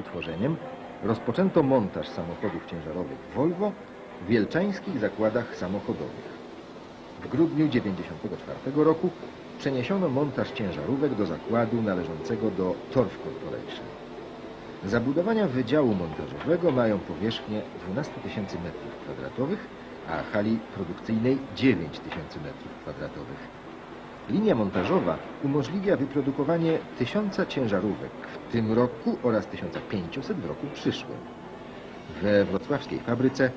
utworzeniem rozpoczęto montaż samochodów ciężarowych Volvo w wielczańskich zakładach samochodowych. W grudniu 1994 roku przeniesiono montaż ciężarówek do zakładu należącego do Torf Corporation. Zabudowania wydziału montażowego mają powierzchnię 12 tysięcy metrów kwadratowych, a hali produkcyjnej 9 tysięcy metrów kwadratowych. Linia montażowa umożliwia wyprodukowanie tysiąca ciężarówek w tym roku oraz 1500 w roku przyszłym. We wrocławskiej fabryce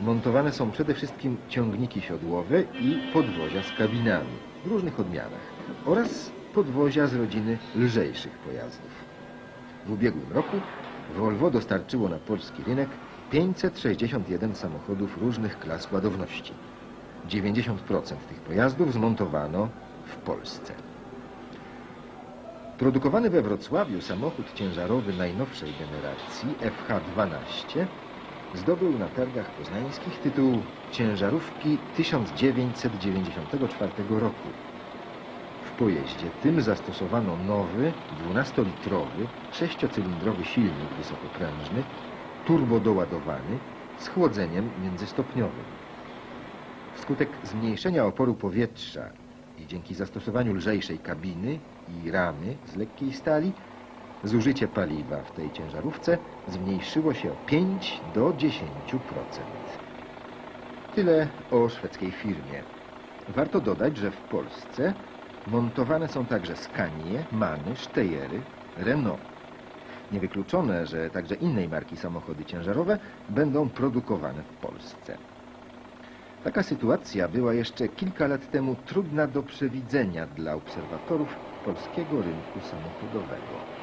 montowane są przede wszystkim ciągniki siodłowe i podwozia z kabinami w różnych odmianach oraz podwozia z rodziny lżejszych pojazdów. W ubiegłym roku Volvo dostarczyło na polski rynek 561 samochodów różnych klas ładowności. 90% tych pojazdów zmontowano w Polsce. Produkowany we Wrocławiu samochód ciężarowy najnowszej generacji FH12 zdobył na targach poznańskich tytuł ciężarówki 1994 roku. W pojeździe tym zastosowano nowy 12-litrowy, sześciocylindrowy silnik wysokoprężny, turbodoładowany z chłodzeniem międzystopniowym. Wskutek zmniejszenia oporu powietrza i dzięki zastosowaniu lżejszej kabiny i ramy z lekkiej stali, zużycie paliwa w tej ciężarówce zmniejszyło się o 5 do 10%. Tyle o szwedzkiej firmie. Warto dodać, że w Polsce montowane są także Scanie, Many, Steyery, Renault. Niewykluczone, że także innej marki samochody ciężarowe będą produkowane w Polsce. Taka sytuacja była jeszcze kilka lat temu trudna do przewidzenia dla obserwatorów polskiego rynku samochodowego.